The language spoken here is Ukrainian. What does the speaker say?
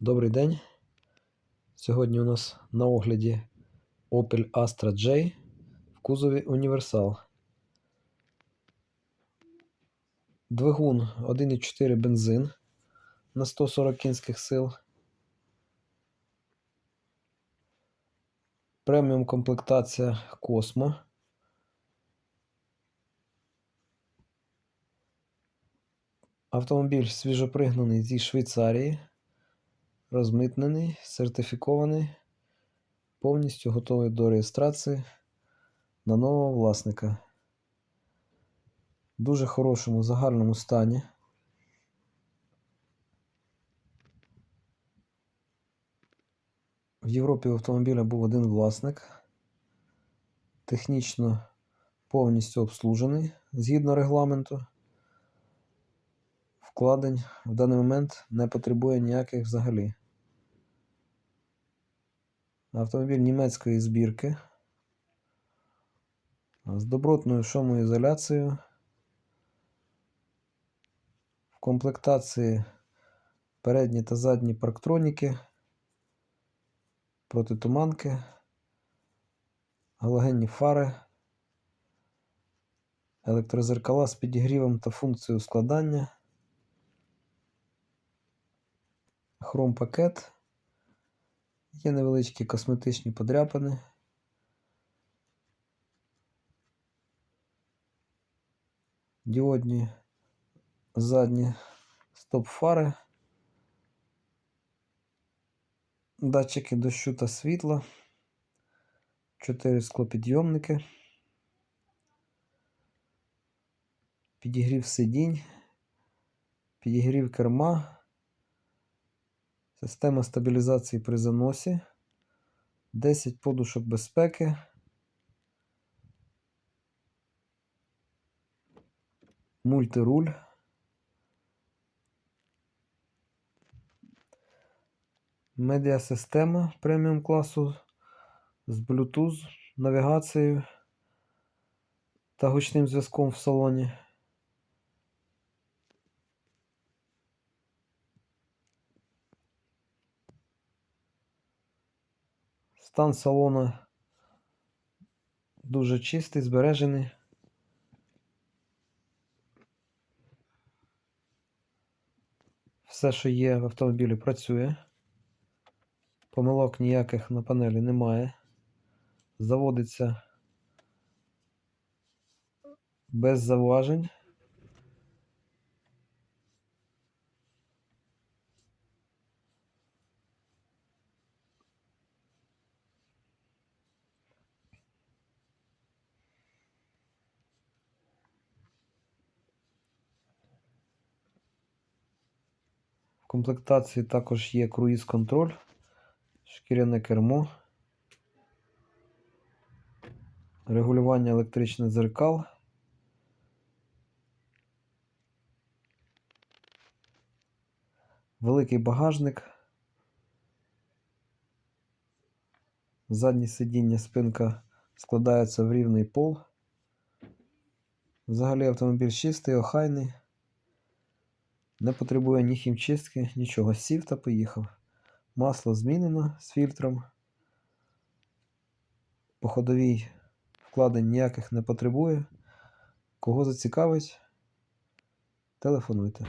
Добрий день. Сьогодні у нас на огляді Opel Astra J в кузові Універсал. Двигун 1,4 бензин на 140 кінських сил. Преміум комплектація Космо. Автомобіль свіжопригнаний зі Швейцарії розмитнений, сертифікований, повністю готовий до реєстрації на нового власника. В дуже хорошому загальному стані. В Європі автомобіля був один власник, технічно повністю обслужений згідно регламенту. Вкладень в даний момент не потребує ніяких взагалі. Автомобіль німецької збірки з добротною шумоізоляцією. В комплектації передні та задні парктроніки, протитуманки, галогенні фари, електрозеркала з підігрівом та функцією складання. Хром-пакет. Є невеличкі косметичні подряпини. Діодні задні стоп-фари. Датчики дощу та світла. Чотири склопідйомники. Підігрів сидінь, підігрів керма. Система стабілізації при заносі, 10 подушок безпеки. Мультируль. Медіасистема преміум класу з Bluetooth, навігацією та гучним зв'язком в салоні. Стан салона дуже чистий, збережений. Все, що є в автомобілі, працює. Помилок ніяких на панелі немає. Заводиться без заважень. Комплектації також є круїз-контроль, шкіряне кермо, регулювання електричних дзеркал. Великий багажник. Заднє сидіння спинка складається в рівний пол. Взагалі автомобіль чистий, охайний. Не потребує ні хімчистки, нічого. Сів та поїхав. Масло змінено з фільтром. По ходовій вкладень ніяких не потребує. Кого зацікавить, телефонуйте.